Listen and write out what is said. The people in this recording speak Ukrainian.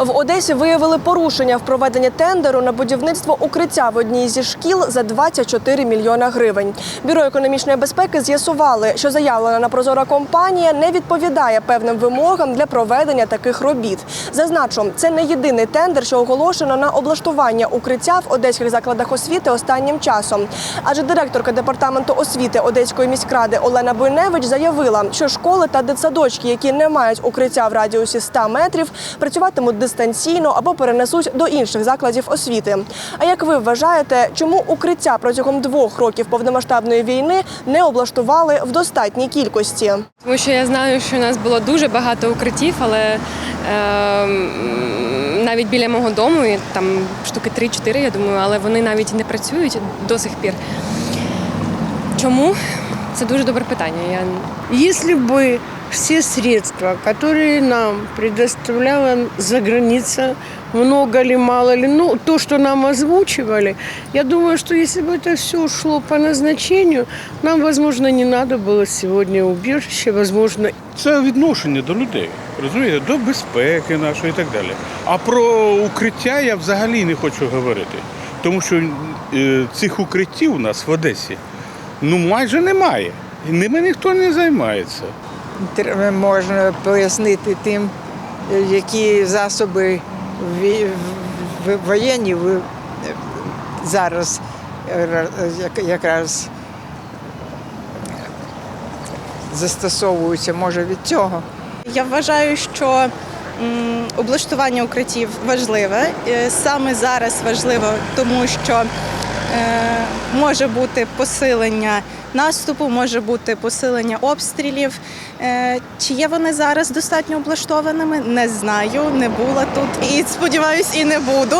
В Одесі виявили порушення в проведенні тендеру на будівництво укриття в одній зі шкіл за 24 мільйона гривень. Бюро економічної безпеки з'ясували, що заявлена на прозора компанія не відповідає певним вимогам для проведення таких робіт. Зазначу, це не єдиний тендер, що оголошено на облаштування укриття в одеських закладах освіти останнім часом. Адже директорка департаменту освіти Одеської міськради Олена Буйневич заявила, що школи та дитсадочки, які не мають укриття в радіусі 100 метрів, працюватимуть дистанційно або перенесуть до інших закладів освіти. А як ви вважаєте, чому укриття протягом двох років повномасштабної війни не облаштували в достатній кількості? Тому що я знаю, що у нас було дуже багато укриттів, але е, навіть біля мого дому, і там штуки 3-4, я думаю, але вони навіть і не працюють до сих пір. Чому? Це дуже добре питання. Я Если бы все средства, которые нам предоставляла за граница, много ли, мало ли, ну, то, что нам озвучивали, я думаю, что если бы это все шло по назначению, нам, возможно, не надо было сегодня убежище, возможно, Це відношення до людей, розумієте, до безпеки нашої і так далі. А про укриття я взагалі не хочу говорити. Тому що е, цих укриттів у нас в Одесі ну майже немає. І ними ніхто не займається. Можна пояснити тим, е, які засоби воєнні зараз е, як- якраз застосовуються, може від цього. Я вважаю, що облаштування укриттів важливе. Е, Саме зараз важливо, тому що е, може бути посилення наступу, може бути посилення обстрілів. Е, Чи є вони зараз достатньо облаштованими? Не знаю, не була тут і сподіваюсь, і не буду.